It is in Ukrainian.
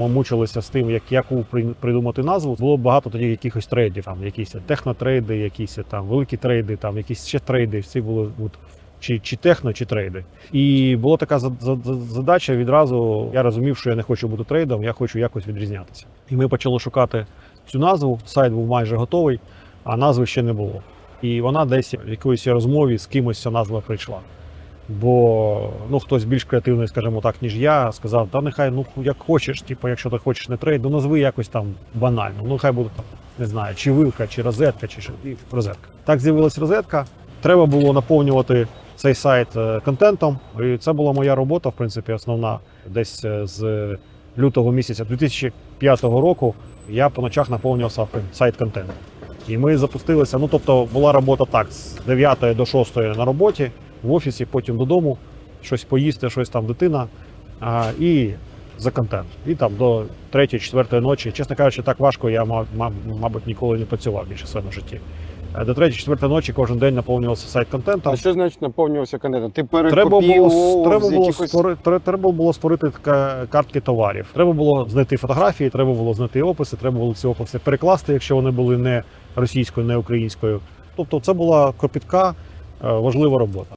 Ми мучилися з тим, як яку придумати назву. Було багато тоді якихось трейдів, там якісь технотрейди, якісь там великі трейди, там якісь ще трейди. Всі були от, чи, чи техно, чи трейди. І була така за- за- за- задача відразу. Я розумів, що я не хочу бути трейдом, я хочу якось відрізнятися. І ми почали шукати цю назву. Сайт був майже готовий, а назви ще не було. І вона десь в якоїсь розмові з кимось ця назва прийшла. Бо ну хтось більш креативний, скажімо так, ніж я, сказав, та нехай ну як хочеш, типу, якщо ти хочеш не трейд, ну назви якось там банально. Ну хай буде там, не знаю, чи вилка, чи розетка, чи що розетка. Так з'явилась розетка. Треба було наповнювати цей сайт е, контентом. І це була моя робота, в принципі, основна. Десь е, з лютого місяця 2005 року я по ночах наповнював сайт контентом. І ми запустилися. Ну тобто була робота так: з 9 до 6 на роботі, в офісі, потім додому, щось поїсти, щось там дитина. А, і за контент. І там до 3-4 ночі. Чесно кажучи, так важко я, мабуть, ніколи не працював більше в своєму житті. Е, До 3-4 ночі кожен день наповнювався сайт контентом. А що значить наповнювався контентом? Ти Треба було, треба, було якихось... створити, треба було створити картки товарів. Треба було знайти фотографії, треба було знайти описи, треба було ці описи перекласти, якщо вони були не російською, не українською. Тобто це була кропітка, е, важлива робота.